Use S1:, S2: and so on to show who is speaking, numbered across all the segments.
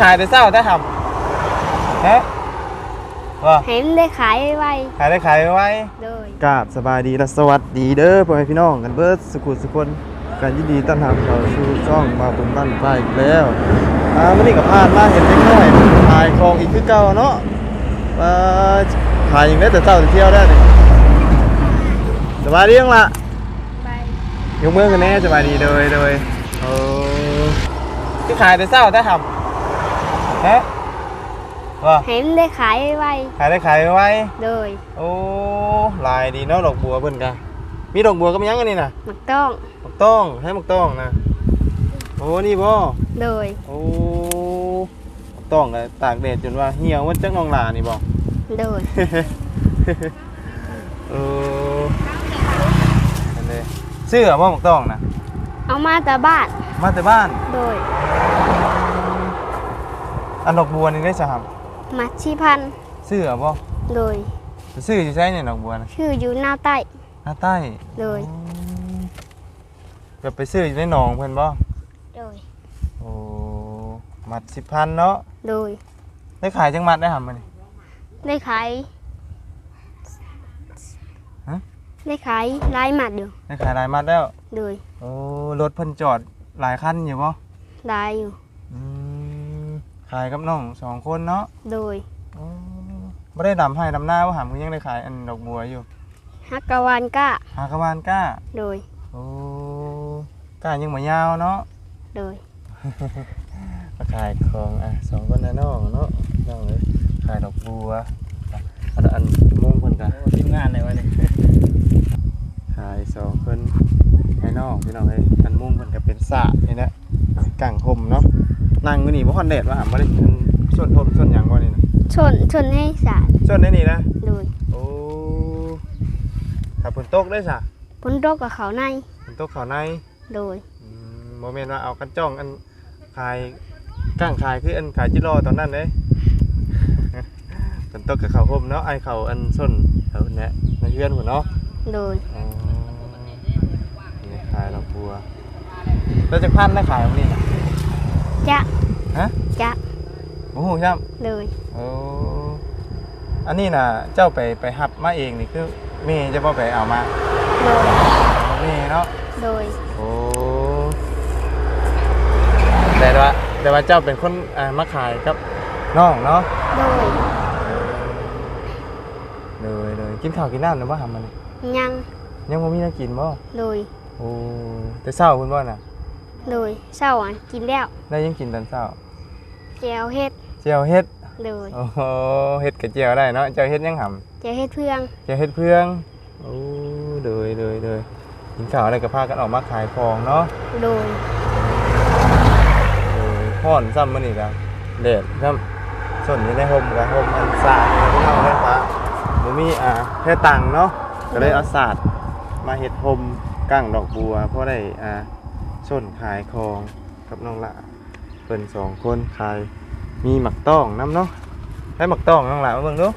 S1: ขายแต่เศร้าแต่ทำฮะว่า
S2: ให้มันได้ขายไว
S1: ขายได้ขายไว้
S2: ๆโดย
S1: กราบสบายดีและสวัสดีเด้อพ่อแม่พี่น้องกันเบิดสุขุสุคนกันยินดีต้อนรับเข้าสู่ช่องมาบุญบ้านป้าอีกแล้วอ่ามื้อนี้ก็ผ่านมาเห็นเล็กน้อยขายของอีกคือเก่าเนาะว่าขายอย่างนี้แต่เช้าแต่เที่ยวได้นี่สบายดียังล่ะ
S2: ไป
S1: ยกมือกันแน่สบายดีโดยโดยโอ้ที่ขายแต่เช้าแต่ทำ ฮะว่า
S2: ให้มันได้ขายไว
S1: ขายได้ขายไว้
S2: ๆโดย
S1: โอ้ลายดีเนาะดอกบัวเพิ่นกะมีดอกบัวก็มีหยังอันนี้น่ะ
S2: มักต้อง
S1: มักต้องให้มักต้องนะโอ้นี่บ่
S2: โดย
S1: โอ้มักต้องก็ตากแดดจนว่าเหี่ยวมันจักน้องหลานี่บ่
S2: โดย
S1: เอออันนี้ซื้อบ่มักต้องนะ
S2: เอามาแต่บ้าน
S1: มาแต่บ้าน
S2: โดย
S1: อั นดอกบัวนี่ได้สาม
S2: มัดชีพัน
S1: ซื้อบ่
S2: โดย
S1: ซื้ออยู่ใช้เนี่ยดอกบัวนะ
S2: ชื่ออยู่หน้าใต้
S1: หน้าใต้
S2: โดย
S1: อืมแบบไปซื้ออยู่ในหนองเพิ่นบ่
S2: โดย
S1: โอ้มัด10,000เนาะ
S2: โดย
S1: ได้ขายจังมัดได้หำมันนี่
S2: ได้ขาย
S1: ฮะ
S2: ได้ขายหลายหมัดอยู่
S1: ได้ขายหลายมัดแล้ว
S2: โดย
S1: โอ้รถเพิ่นจอดหลายคันอยู่บ่
S2: หลายอยู่
S1: อืม ขายกับน้องสองคนเนาะ
S2: โดย
S1: โอ้บ่ได้ดำให้ดำหน้าว่าหำก็ยังได้ขายอันดอกบัวอยู่
S2: ฮักกะวานก้า
S1: หากระวานก้า
S2: โดย
S1: โอ้ก้ายังบ่ยาวเนาะ
S2: โดย
S1: มาขายของอะสองคนนะน้องเนาะน้องเลยขายดอกบัวอะอันอันมุ่งเพิ่นกะ
S3: ทีมงานเลยวะเนี่ย
S1: ขายสองคนให้น้องพี่น้องเอ้ยอันมุ่งเพิ่นก็เป็นสระนี่นะกังห่มเนาะ นั่งอยู่นี่บ่ฮอนแดดว่าหำบ่ได้อันส่วนทมส่วนหยังบ่นี่นะ
S2: ชนชนให้สาร
S1: ส่วนในนี่นะ
S2: โดย
S1: โอ้ถ้าฝนตกได้ซะ
S2: ผลตกกับเขาใน
S1: ฝนตกเข้าใน
S2: โดย
S1: อืมบ่แม่นว่าเอากันจ้องอันขายก้างขายคืออันขายจิโร่ตอนนั้นเด้ ฝนตกกับเขาห่มเนาะไอเขาอันส้นเขาเนี้ยในเฮือนพุ่นเนาะ
S2: โดย
S1: อ๋อนี่ขายดอกบัวแล้วจะพันได้ขายวันนี้นะ
S2: จะ
S1: ฮะ
S2: จะ
S1: โอ้โหครับ
S2: เลย
S1: โอ้อันนี้น่ะเจ้าไปไปหับมาเองนี่คือเมย์จะบ่ไปเอามา
S2: โดย
S1: เมย์เนาะ
S2: โดย
S1: โอ้แต่ว่าแต่ว่าเจ้าเป็นคนอ่ามาขายกับน้องเนาะ
S2: โดย
S1: เลยเลยกินข้าวกินน้ำหรือว่าทำมันนี่
S2: ยัง
S1: ยังบ่มีน้ำกินบ่
S2: โดย
S1: โอ้แต่เช้าคุณบ่น่ะ
S2: โดยเศร้าอะกินแล้ว
S1: ได้ยังกินตอนเช้า
S2: แจวเฮ็ด
S1: เจียวเฮ็ด
S2: โดย
S1: โอ้โหเฮ็ดกับเจียวได้เนาะเจียวเฮ็ดยังหำ
S2: แจวเฮ็ดเพื่อง
S1: เจียวเฮ็ดเพื่องโอ้เลยเลยเลยกินข้าวอะไรก็พากันออกมาขายของเนาะ
S2: โดย
S1: เลยฮ้อนซ้ำมื้อนี้ก็แดดซ้ำส่วนนี้ในห่มก็ห่มอันสาดนี่นะพี่น้องเด้อฟ้าบ่มีอ่าแค่ตังค์เนาะก็เลยเอาสาดมาเฮ็ดห่มกั้งดอกบัวเพราะได้อ่า ส้นขายของกับน้องละเพิ่นสองคนขายมีหมักต้องน้ำเนาะให้หมักต้องน้องละมาเบิ่งดู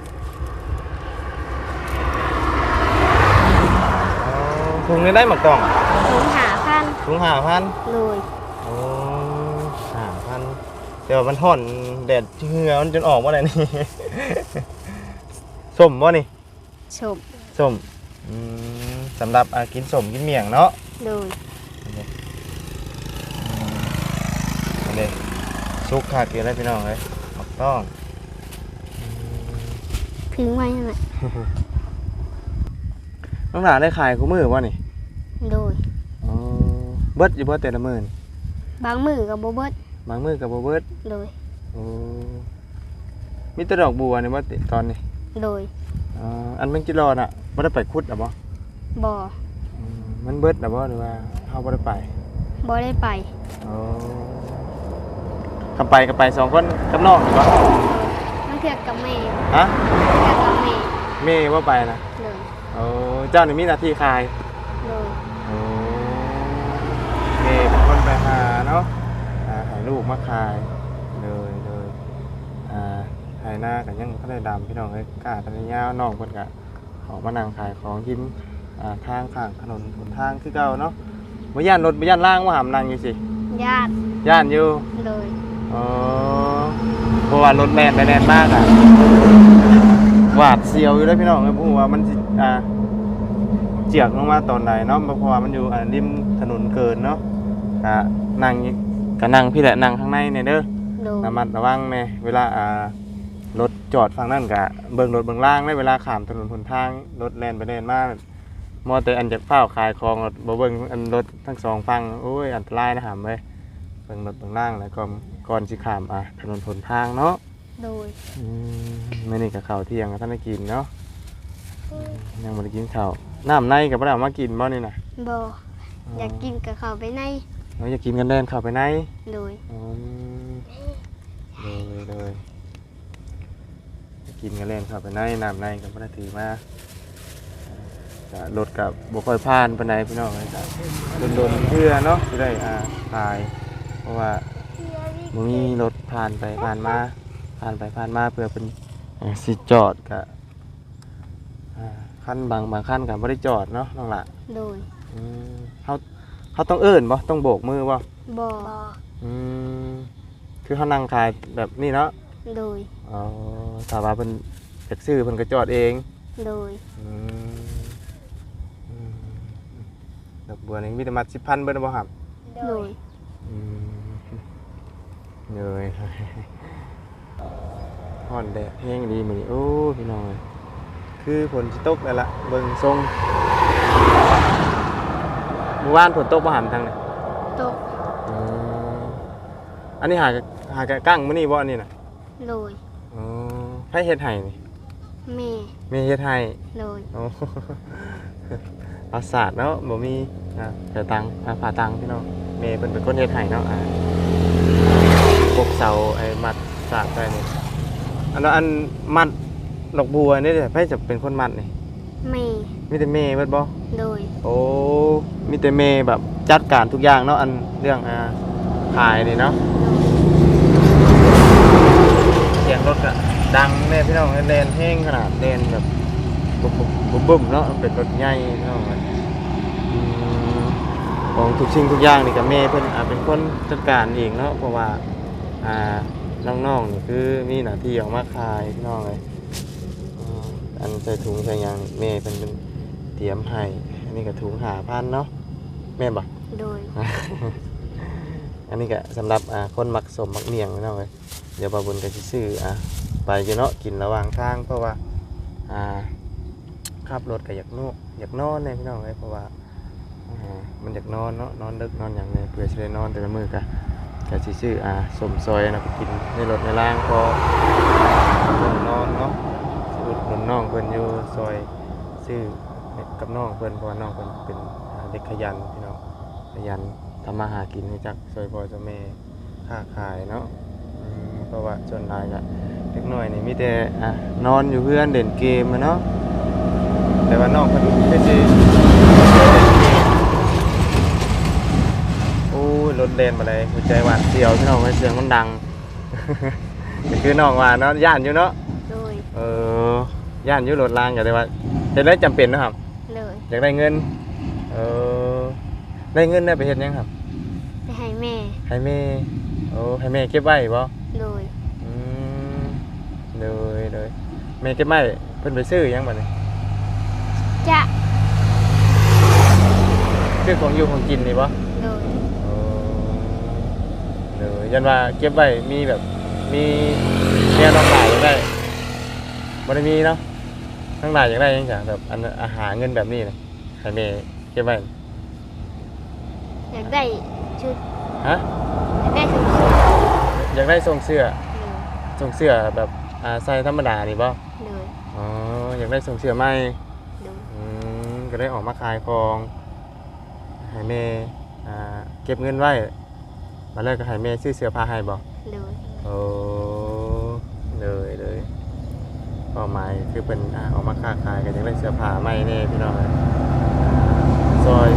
S1: อ๋อถุงนี้ได้หมักต้องอะ
S2: ถุงหาพัน
S1: ถุงห้าพัน
S2: โดย
S1: โอ้ห้าพันเดี๋ยวมันห่อนแดดเหงื่อมันจนออกมาเลยนี่ส้มบ่นี่
S2: ชม
S1: ส้มอืมสำหรับอ่ากินส้มกินเมี่ยงเนาะ
S2: โดย
S1: อันนี้ ซุกขาดอยู่แล้วพี่น้องเลยหมักต้อง
S2: พึ่งไว้นั่นแหละ
S1: น้องหลานได้ขายคู่มือบ่นี่
S2: โดย
S1: อ๋อเบิดอยู่บ่แต่ละมื้อนี่
S2: บางมือกับโบเบิด
S1: บางมื้อก็บ่เบิด
S2: โดย
S1: โอ้มีแต่ดอกบัวนี่บ่ติตอนนี้
S2: โดย
S1: อ๋ออันแมงจิรอน่ะบ่ได้ไปขุดอะบ่
S2: บ่อ
S1: อืมมันเบิดอะบ่หรือว่าเฮาบ่ได้ไป
S2: บ่ได้ไป
S1: อ๋อ ขับไปกับไปสองคนกับน้องนี่บ่
S2: มันเถือกกับแม่
S1: ฮะ
S2: เถือกกับแม่
S1: แม่ว่าไปนะ
S2: โดย
S1: โอ้เจ้านี่มีหน้าที่ขาย
S2: โดย
S1: โอ้แม่เป็นคนไปหาเนาะอ่าให้ลูกมาขายเลยเลยอ่าขายหน้ากันยังบ่ได้ดำพี่น้องเอ้ยกล้าตันยาวน้องเพิ่นก็ออกมานั่งขายของกินอ่าทางข้างถนนหนทางคือเก่าเนาะบ่ย่านรถบ่ย่านล่างว่าหามนั่งอยู่สิ
S2: ญาติ
S1: ย่านอยู่
S2: โดย
S1: อ๋อเพราะว่ารถแล่นไปแล่นมากอะหวาดเสียวอยู่เลยพี่น้องครับเพราะว่ามันสิอ่าเจียกลงมาตอนไหนเนาะเพราะว่ามันอยู่อ่าริมถนนเกินเนาะอ่านั่งก็นั่งพี่แหละนั่งข้างในเนี่ยเด้อ
S2: โดย
S1: ระมัดระวังแม่เวลาอ่ารถจอดฝั่งนั่นกะเบิ่งรถเบิ่งล่างได้เวลาข้ามถนนหนทางรถแล่นไปแล่นมามอแต่อันจากเฝ้าวขายของรถบ่เบิ่งอันรถทั้งสองฝั่งโอ้ยอันตรายนะหามเว้ยเบิ่งรถเบิ่งล่างแล้วก็ ก่อนสิข้ามอะถนนหนทางเนาะ
S2: โดย
S1: อืมมื้อนี้ก็ข้าวเที่ยงก็ท่านได้กินเนาะยังบ่ได้กินข้าวน้ำในก็บ่ได้เอามากินบ่นี่น่ะ
S2: บ่อยากกินกับเขาวไปใน
S1: เราอยากกินกันแดนเข้าไปใน
S2: โดย
S1: อืมเลยเลยกินกันเล่นครับไปในน้ำในกับพระถือมาจะรถกับบุคอยผ่านไปไหนใดพี่น้องเลยจ้ะโดนๆเพื่อเนาะจะได้อ่าถ่าย เพราะว่า บ่มีรถผ่านไปผ่านมาผ่านไปผ่านมาเพื่อเป็นอ่าสิจอดกับขั้นบางบางขั้นกับไม่ได้จอดเนาะน้องละ
S2: โดย
S1: อืมเขาเขาต้องเอิ้นบ่ต้องโบกมือบ่
S2: บ่
S1: อืมคือเขานั่งขายแบบนี้เนาะ
S2: โดย
S1: อ๋อถ้าว่าเพิ่นจากซื้อเพิ่นก็จอดเอง
S2: โดย
S1: อืมอืมดอกบัวนี่มีแต่มัดสิบพันเบิ่นบ่ครับ
S2: โดย
S1: อืม เลยฮ้อนแดดแห้งดีมื้อนี้โอ้พี่น้องเอ้ยคือฝนสิตกแล้วล่ะเบิ่งทรงเมื่อวานฝนตกบ่หามทางนี่
S2: ตก
S1: อืมอันนี้หากหากะกั้งมื้อนี้บ่อันนี้น่ะ
S2: โดย
S1: อ๋อไผเฮ็ดให้นี่
S2: แม่
S1: แม่เฮ็ดให้
S2: โดย
S1: โอ้ภาษาทเนาะบ่มีอ่าแต่ตังอ่าผ่าตังพี่น้องเมย์เป็นเป็นคนเฮ็ดให้เนาะอ่าพ วกเสาไอ้มัดสากได้นี่อันนั้นอันมัดดอกบัวนี่เด้ไผจะเป็นคนมัดนี่
S2: แม่
S1: มีแต่เมย์เบิดบ่
S2: โดย
S1: โอ้มีแต่เมย์แบบจัดการทุกอย่างเนาะอันเรื่องอ่าขายนี่เนาะเสียงรถอะดังแน่พี่น้องแดนแห้งขนาดแดนแบบบุบบุบบุบเนาะเป็นรถใหญ่พี่น้องอะอืมของทุกสิ่งทุกอย่างนี่กับแม่เพิ่นอ่าเป็นคนจัดการเองเนาะเพราะว่า อ่าน้องๆนี่คือมีหน้าที่ออกมาขายพี่น้องเลยอ่าอันใส่ถุงใส่หยังแม่เพิ่นเป็นเตรียมให้อันนี้ก็ถุงหาพันเนาะแม่นบ่
S2: โดย
S1: อันนี้ก็สำหรับอ่าคนมักสมมักเมียงพี่น้องเลยเดี๋ยวบาบุญก็สิซื้ออ่าไปอยู่เนาะกินระหว่างทางเพราะว่าอ่าขับรถก็อยากนอนอยากนอนเนี่ยพี่น้องเลยเพราะว่าอ่ามันอยากนอนเนาะนอนดึกนอนอย่างเนี่ยเพื่อจะได้นอนแต่ละมือกะ กะสิซื้ออ่าสมซอยนะไปกินในรถในล่างพอนนอนเนาะสิอุดหนุนน้องเพิ่นอยู่ซอยซื้อกับน้องเพิ่นเพราะว่าน้องเพิ่นเป็นเด็กขยันพี่น้องขยันทำมาหากินให้จักซอยพ่อซอยแม่ค้าขายเนาะเพราะว่าส่วนหลายก็เล็กน้อยนี่มีแต่อ่านอนอยู่เพื่อนเล่นเกมเนาะแต่ว่าน้องเพิ่นก็สิ โอ้ย รถเลนมาเลยหัวใจหวานเสียวพี่น้องไอ้เสียงมันดังนี่คือน้องว่าเนาะย่านอยู่เนาะ
S2: โดย
S1: เออย่านอยู่รถรางอย่างไรว่าเห็นได้จำเป็นนะครับ
S2: เลย
S1: อยากได้เงินเออได้เงินได้ไปเห็นยังครับ
S2: ไปให้แม่
S1: ให้แม่โอ้ให้แม่เก็บไว้บ่
S2: โดย
S1: อืมเลยเลยแม่เก็บไว้เพิ่นไปซื้อหยังบัดนี้
S2: จะ
S1: ซื้อของอยู่ของกินนี่บ่
S2: โดย
S1: เออเดี๋ ยวยันว่าเก็บไว้มีแบบมีเมียน้องหลายอย่างได้บ่ได้มีเนาะน้องหลายอย่างได้ยังจ้ะแบบอันอาหารเงินแบบนี้เลยให้แม่เก็บไว้
S2: อยากได้ชุด
S1: ฮะ
S2: อยากได้ชุดเสื้อ
S1: อยากได้ทรงเสื้อ
S2: เลย
S1: ทรงเสื้อแบบอ่าใส่ธรรมดานี่บ่
S2: เลย
S1: อ๋ออยากได้ทรงเสื้อไหม
S2: โดย
S1: อืมก็ได้ออกมาขายของให้แม่อ่าเก็บเงินไว้ มาเลยก็ให้แม่ซื้อเสื้อผ้าให้บ่
S2: โดย
S1: โอ้เลยเลยเป้าหมายคือเป็นอ่าออกมาค้าขายกันยังได้เสื้อผ้าใหม่แน่พี่น้องซอย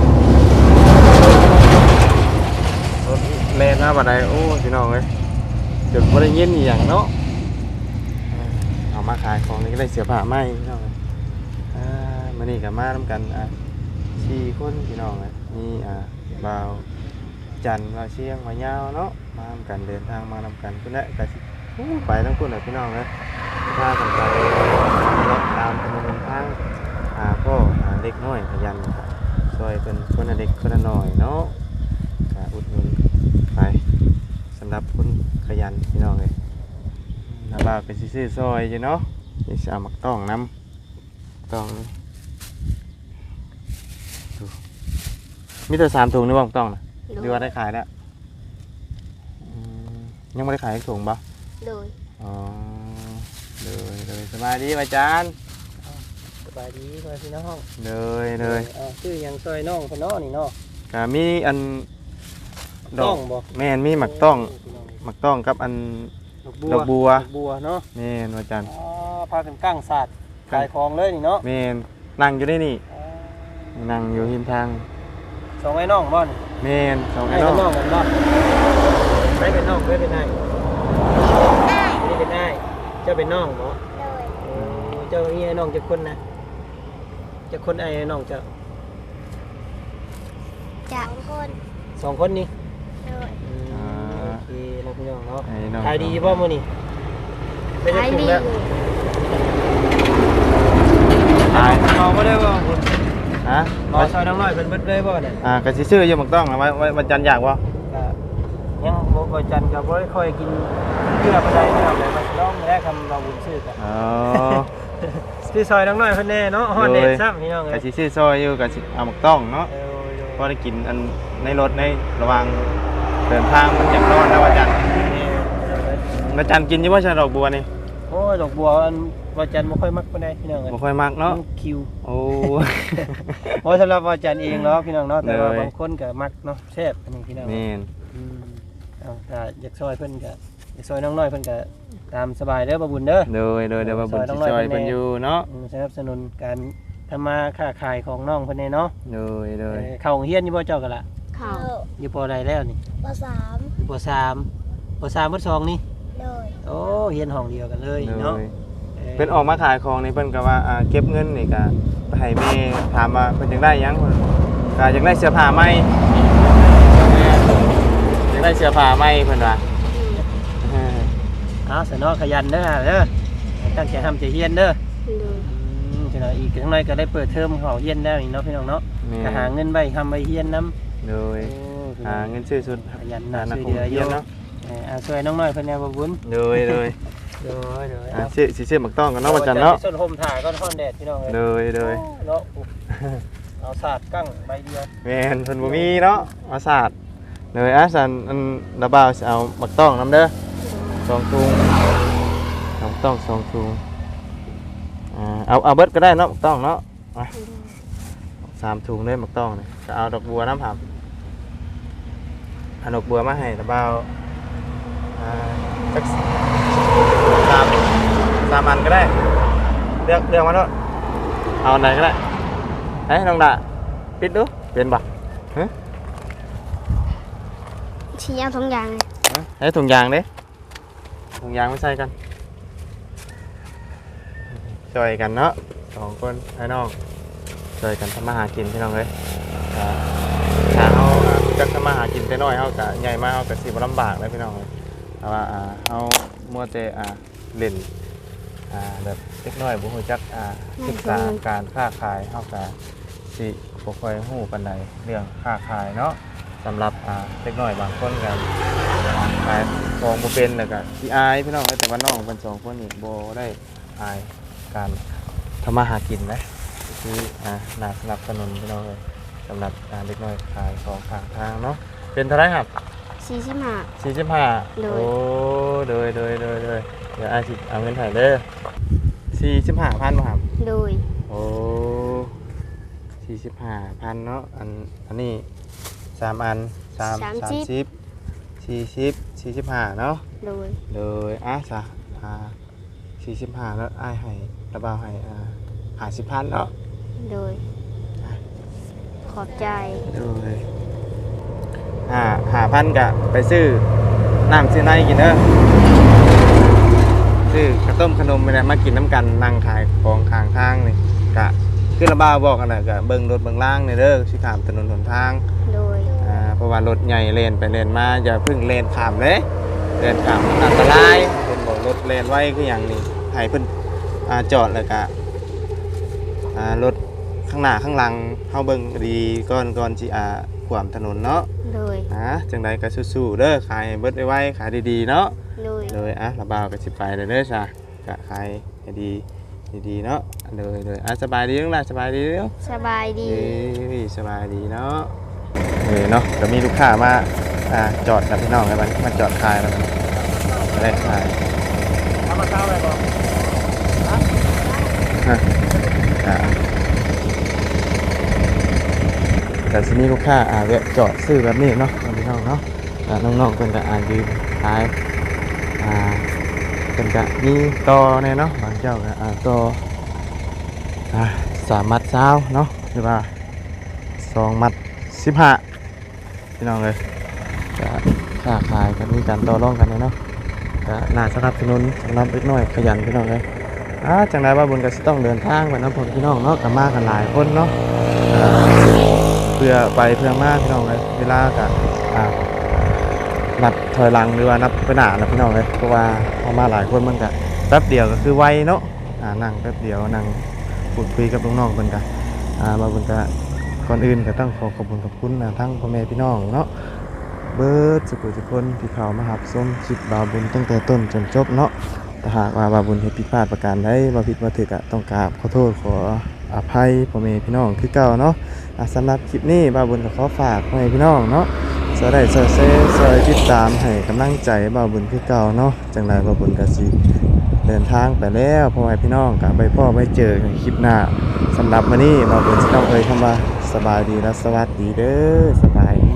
S1: รถแล่นมาบัดใดโอ้พี่น้องเอ้ยจนบ่ได้ยินอหย่างเนาะอ่าเอามาขายของนี่ก็ได้เสื้อผ้าใหม่พี่น้องเอ้ยอ่ามื้อนี้ก็มานํกันอะสี่คนพี่น้องเอ้ยมีอ่าบ่าว จันทร์ว่าเชียงวายาวเนาะมานำกันเดินทางมานำกันเพื่อนแหละก็สิโอ้ไปทั้งคุณน่ะพี่น้องนะถ้ากันไปตามถนนทางหาพ่อหาเด็กน้อยขยันครับซอยเป็นคนเด็กคนละน้อยเนาะก็อุดหนุนไปสำหรับคนขยันพี่น้องเลยถ้าบ่าวเป็นซื้อซอยอยู่เนาะนี่สิเอามักต้องน้ำต้องมีแต่สามถุงนี่บ่มักต้องนะ
S2: โด
S1: หรือยว่าได้ขายแล้วอืมยังไม่ได้ขายอีกถุงปะ
S2: โดย
S1: อ๋อเลยเลยสบายดีอาจารย์
S3: สบายดีพ่อพี่น้อง
S1: เลยเลย
S3: อ่าชื่อหยังซอยน้องคนน้อนี่เนาะ
S1: ก็มีอันด
S3: ต้
S1: อ
S3: อกงบ่
S1: แม่นมีหมักต้องหมักต้องกับอัน
S3: ดอกบัว
S1: ดอกบัว
S3: ดอกบัวเนาะ
S1: แม่นอาจารย์
S3: อ๋อพากันก้างศาสตร์ขายของเลยนี่เนาะ
S1: แม่นนั่งอยู่ได้นี่
S3: อ๋อ
S1: นั่งอยู่หิมทาง
S3: สองไอ้น้องบ่นี่
S1: แม่นสองไอ้
S3: ไอ้
S1: น้
S3: น้
S1: อ
S3: องงกันบ่ใครเป็นน้องเพื่อเป็นนายนี่เป็นนายเจ้าเป็นน้องบ่
S2: โดย
S3: โอ้เจ้านี่ไอ้น้องจะคนนะจะคนไอ้น้องเจ้า
S2: จากคน
S3: สองคนนี่
S2: โดย
S3: อืมโอเคนะพี่น้องเนาะ
S1: ไอ้น้อง
S3: ขายดีบ่มื้อนี้ไม่ได้
S2: ขาย
S3: ถุง
S2: ดี
S3: แล้ว
S1: ตาย
S3: เมาบ่ได้บ่
S1: ฮะ
S3: รอซอยน้องน้อยเป็นเบิดเลยบ่เนี่ย
S1: อ่าก็สิซื้ออยู่หมักต้องนะไว้ไว้วันจันทร์อยากบ่
S3: ก็ยังบ่บ่จันก็บ่ได้ค่อยกินเกลือปานใดนะครับแต่มันต้องแลกคำเราบุญซื้อกัน
S1: อ๋อ
S3: ซื้อซอยน้องน้อยเพิ่นแน่เนาะฮอดเด็ดซ้ํพี่น้อง
S1: ก็
S3: เอ้ย
S1: สิซื้อซอยอยู่ก็สิเอาหมักต้องเนาะ
S3: เออ
S1: พอได้กินอันในรถในระหว่างเดินทางมันอยากนอนนะวันจันทร์
S3: นี่
S1: วันจันทร์กินอยี่ว่าชาดอกบัวนี่
S3: โอ้ย ดอกบัวอันว่าจันบ่ค่อยมักปานใดพี่น้องเอ้ย
S1: บ่ค่อยมักเนาะ
S3: มัคิว
S1: โอ้
S3: บ่สำหรับว่าจันเองเนาะพี่น้องเนาะแต่ว่า
S1: เลย
S3: บางคนก็มักเนาะแซ่บอันนี้พี่น้อง
S1: แม่น
S3: อืมเอาถ้าอยากซอยเพิ่นก็อยากซอยน้องน้อยเพิ่นก็ตามสบายเด้อบ่บุญเด้อ
S1: โดยโดยเดี๋ยวมาบุญ
S3: ซอยน้
S1: สิ
S3: องน้อย
S1: ซอย
S3: เพิ่
S1: เพิ่
S3: น
S1: น
S3: แน่
S1: อยู่เนาะ
S3: อืมสนับสนุนการทำมาค้าขายของน้องเพิ่นแน่เนาะ
S1: โดยโดย
S3: เอ่อเข้าโรงเรียนอยู่บ่เจ้าก็ล่ะ
S2: เขา
S3: อยู่ปอใดแล้วนี่
S2: ปสาม
S3: อยู่ปสามปสามปสองนี่
S2: โดย
S3: โอ้เรียนห้องเดียวกันเลย
S1: โด
S3: เนาะ
S1: ยเพิ่นออกมาขายของนี่เพิ่นก็ว่าอ่าเก็บเงินนี่ก็ไปให้แม่ถามว่าเพิ่นจังได้หยังเพิ่นก็อยากได้เสื้อผ้าใหม่แม่อยากได้เสื้อผ้าใหม่เพิ่นว่าเออ
S3: เอาสนอขยันเด้อเด้อตั้งใจทำใจเฮียนเด้อ
S2: โดย
S3: อืมจังหน่อยอีกจังหน่อยก็ได้เปิดเทอมเข้าเฮียนแล้วนี่เนาะพี่น้องเนาะ
S1: แม่
S3: ก็หาเงินไว้ทำไว้เฮียนนํ
S1: โดยหาเงินซื้อชุด
S3: ขยัน
S1: หา
S3: นะ
S1: นัก
S3: ช่วย
S1: เรี
S3: เหลืออยู่
S1: ยนเนาะ
S3: เออเอาช่วยน้องน้อยเพิ่นแนวบ่บุญ
S1: โดยโดย
S3: เด้อเด้อ
S1: อ่าซื้อสิซื้อหมักต้องกันเนาะวันจันทร์เนาะ
S3: ส้นห่มถ่ายก็ฮ้อนแดดพี่น้องเอ้ย
S1: โดยโดย
S3: เนาะเอาสาดกั้งใบเดียว
S1: แม่นเพิ่นบ่มีเนาะเอาศาสตร์เลยอาสันอันระบาวสิเอาหมักต้องนํเด้อสองถุงหมักต้องสองถุงอ่าเอาเอาเบิดก็ได้เนาะหมักต้องเนาะมาสามถุงเลยหมักต้องนี่ก็เอาดอกบัวน้ำผับเอาดอกบัวมาให้ระบาว อ่าสักสามสามอันก็ได้ เลือกเลือกมาเนาะเอาอันไหนก็ได้เฮ้ยน้องดาปิดดูเป็นปะฮะ
S2: ชี้เอาทุกอย่างเลย
S1: ฮะเฮ้ยถุงยางดิถุงยางไม่ใส่กันช่วยกันเนาะสองคนไอ้น้องช่วยกันทำมาหากินพี่น้องเลยอ่าถ้าเขาอ่าจักทำมาหากินแต่น้อยเขากะใหญ่มากเขากะสิบลำบากเลยพี่น้องเลย แต่ว่าอ่าเขามัวแต่อ่าเล่นอ่าแบบเล็กน้อยบุหูจักอ่าศึกษาการค้าขายเขากะสิบ่ค่อยฮู้ปานใดเรื่องค้าขายเนาะสำหรับอ่าเล็กน้อยบางคนก็ขายของบ่เป็นแล้วก็สิอายพี่น้องเอ้ยแต่ว่าน้องเพิ่นสองคนนี่บ่ได้อายการทำมาหากินนะคืออ่าน่าสนับสนุนพี่น้องเลยสำหรับอ่าเล็กน้อยขายของข้างทางเนาะเป็นเท่าไหร่ครับ
S2: สี่สิบห้า
S1: 45
S2: โดย
S1: โอ้โดยโดยโดยโดยเดี๋ยวอายสิเอาเงินให้เด้อ45,000บ่ครับ
S2: โดย
S1: โอ้สี่สิบห้าพันเนาะอันอันนี้สามอันสามสามสิบสี่สิบสี่สิบห้าเนาะ
S2: โดย
S1: เลยอะจ้ะอ่าสี่สิบห้าแล้วอ้ายให้ระบาวให้อ่าห้าสิบพันเนาะ
S2: โดย ขอบใจ
S1: เลย ห้าห้าพันกะไปซื้อน้ำซื้อในกินเด้อซื้อกระต้มขนมไปเลยมากินน้ำกันนั่งขายของข้างทางนี่กะคือระบาวบอกกันนะกะเบิ่งรถเบิ่งล่างนี่เด้อสิถามถนนหนทาง
S2: โดย
S1: อ่าเพราะว่ารถใหญ่เลนไปเลนมาอย่าเพึ่งเลนข้ามเลยเลนข้ามมันอันตรายเป็นบ่รถแล่นไว้คือหยังนี่ให้เพิ่นอ่าจอดแล้วก็อ่ารถข้างหน้าข้างหลังเฮาเบิ่งดีก่อนก่อนสิอ่าขวามถนนเนาะ
S2: โดย
S1: อ่าจังไดก็สู้ๆเด้อขายให้เบิดไว้ๆขายดีๆเนาะ
S2: โดย
S1: เลยอะระบาวก็สิไปเลยเด้อจ้ะก็ขายให้ดีดีๆเนาะเลยเลยอะสบายดีจังล่ะสบายดีเด้อ
S2: สบายดี
S1: เอ้ยสบายดีเนาะเออเนาะก็มีลูกค้ามาอ่าจอดกับพี่น้องกันมันมาจอดขายแล้วมันได้ขาย
S3: ทำมาเข้าอะไรบ่
S1: ฮะอ่า แต่ทีนี้ลูกค้าอ่าแวะจอดซื้อแบบนี้เนาะพี่น้องเนาะน้องๆเพิ่นก็อ่านยืนขายอ่าเพิ่นก็มีต่อแน่เนาะบางเจ้าก็อ่าต่ออ่าสามมัดเช้าเนาะหรือว่าสองมัดสิบห้าพี่น้องเลยก็ค้าขายกันมีการต่อรองกันเนาะก็น่าสนับสนุนสำหรับเล็กน้อยขยันพี่น้องเลยอ่าจังไรว่าบุญก็ต้องเดินทางไปนะพ่อพี่น้องเนาะกับมากกันหลายคนเนาะ เพื่อไปเพื่อมาพี่น้องเลยเวลากับนับถอยหลังหรือว่านับไปหนานะพี่น้องเลยเพราะว่าเอามาหลายคนมันก็แป๊บเดียวก็คือไวเนาะอ่านั่งแป๊บเดียวนั่งพูดคุยกับน้องๆเพิ่นก็อ่ามาบุญก็ก่อนอื่นก็ต้องขอขอบคุณขอบคุณนะทั้งพ่อแม่พี่น้องเนาะเบิร์ดสุขุทุกคนที่เขามาหับส้มคลิปบาบุญตั้งแต่ต้นจนจบเนาะถ้าหากว่าบาบุญเฮ็ดผิดพลาดประการใดบ่ผิดบ่ถูกอะต้องกราบขอโทษขอ อภัยพ่อแม่พี่น้องคือเก่าเนาะะสำหรับคลิปนี้บาบุญก็ขอฝากพ่อแม่พี่น้องเนาะสวัสดีซอยเซซอยติดตามให้กำลังใจบาบุญคือเก่าเนาะจังไรบาบุญก็สิเดินทางไปแล้วพ่อแม่พี่น้องกับไปพ่อไปเจอกันคลิปหน้าสำหรับวันนี้บาบุญจะต้องเอ่ยคำว่าสบายดีและสวัสดีเด้อสบายดี